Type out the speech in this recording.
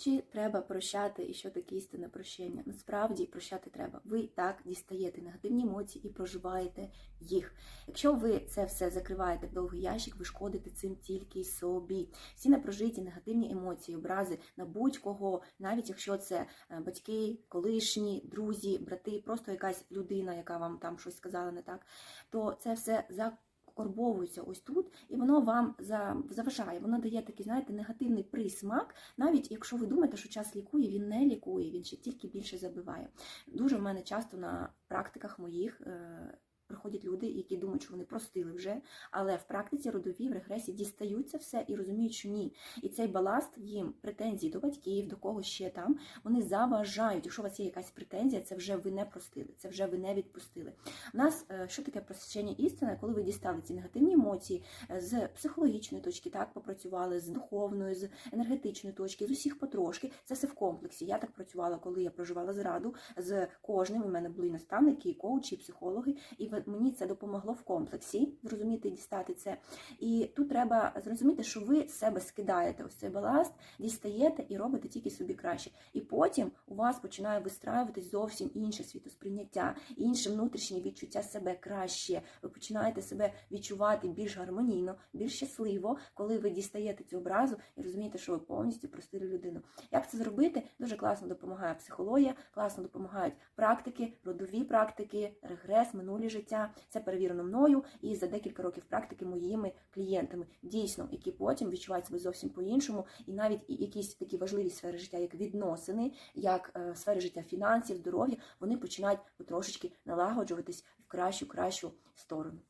Чи треба прощати і що таке істинне прощення? Насправді прощати треба. Ви так дістаєте негативні емоції і проживаєте їх. Якщо ви це все закриваєте в довгий ящик, ви шкодите цим тільки собі. Всі непрожиті негативні емоції, образи на будь-кого, навіть якщо це е, батьки, колишні, друзі, брати, просто якась людина, яка вам там щось сказала не так, то це все за Корбовується ось тут, і воно вам за- заважає, воно дає такий, знаєте, негативний присмак, навіть якщо ви думаєте, що час лікує, він не лікує, він ще тільки більше забиває. Дуже в мене часто на практиках моїх е, люди, які думають, що вони простили вже, але в практиці родові в регресі дістаються все і розуміють, що ні. І цей баласт їм претензії до батьків, до когось ще там, вони заважають. Якщо у вас є якась претензія, це вже ви не простили, це вже ви не відпустили. У нас е, що таке просвячення істини, коли ви дістали ці негативні емоції е, з психологічної точки, так попрацювали, з духовної, з енергетичної точки, з усіх потрошки. Це все в комплексі. Я так працювала, коли я проживала зраду з кожним. У мене були наставники, і коучі, і психологи, і мені це допомогло в комплексі зрозуміти і дістати це. І тут треба зрозуміти, що ви себе скидаєте ось цей баласт, дістаєте і робите тільки собі краще. І потім у вас починає вистраюватись зовсім інше світосприйняття, інше внутрішнє відчуття себе краще. Ви починаєте себе відчувати більш гармонійно, більш щасливо, коли ви дістаєте цю образу і розумієте, що ви повністю простили людину. Як це зробити? Дуже класно допомагає психологія, класно допомагають практики, родові практики, регрес, минулі життя. Це перевірено мною і за декілька років практики моїми клієнтами, дійсно, які потім відчувають себе зовсім по-іншому, і навіть якісь такі важливі сфери життя, як відносини, як е, сфери життя фінансів, здоров'я, вони починають потрошечки налагоджуватись в кращу кращу сторону.